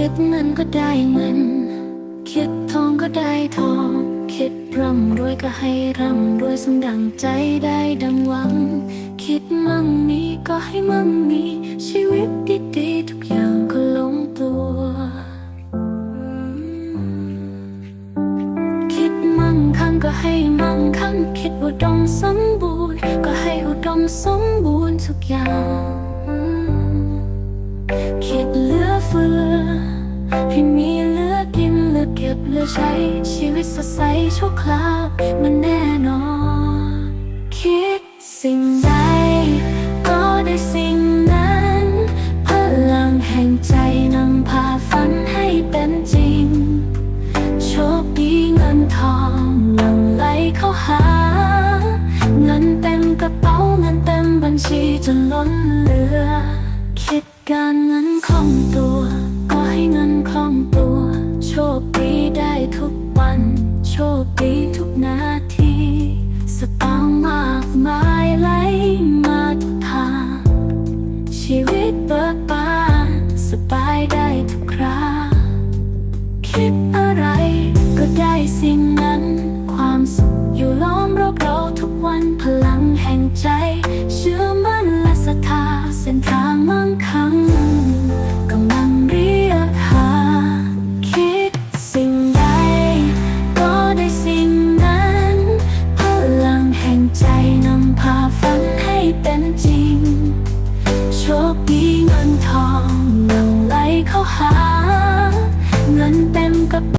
คิดเงินก็ได้เงิน คิดทองก็ได้ทอง คิดร่ำรวยก็ให้ร่ำรวยสมดังใจได้ดังหวัง คิดมั่งมีก็ให้มั่งมี ชีวิตดีๆทุกอย่างก็ลงตัว คิดมั่งคั่งก็ให้มั่งคั่ง คิดอุดมสมบูรณ์ ก็ให้อุดมสมบูรณ์ทุกอย่าง ก็บเหลือใช้ชีวิตสดใสโชคลาภมันแน่นอน คิดสิ่งใด ก็ได้สิ่งนั้น พลังแห่งใจนำพาฝันให้เป็นจริง โชคดีเงินทองหลั่งไหลเข้าหา เงินเต็มกระเป๋าเงินเต็มบัญชีจนล้นเหลือ คิดการเงินคล่องตัว เบิกบานสบายได้ทุกคราคิดอะไรก็ได้สิ่งนั้น ความสุขอยู่ล้อมรอบเราทุกวันพลังแห่งใจ เชื่อมั่นและศรัทธาเส้นทางมั่งคั่งกำลังเรียกหา คิดสิ่งใดก็ได้สิ่งนั้น พลังแห่งใจนำพาฝันให้เป็นจริง เขาหา เงินเต็มกับ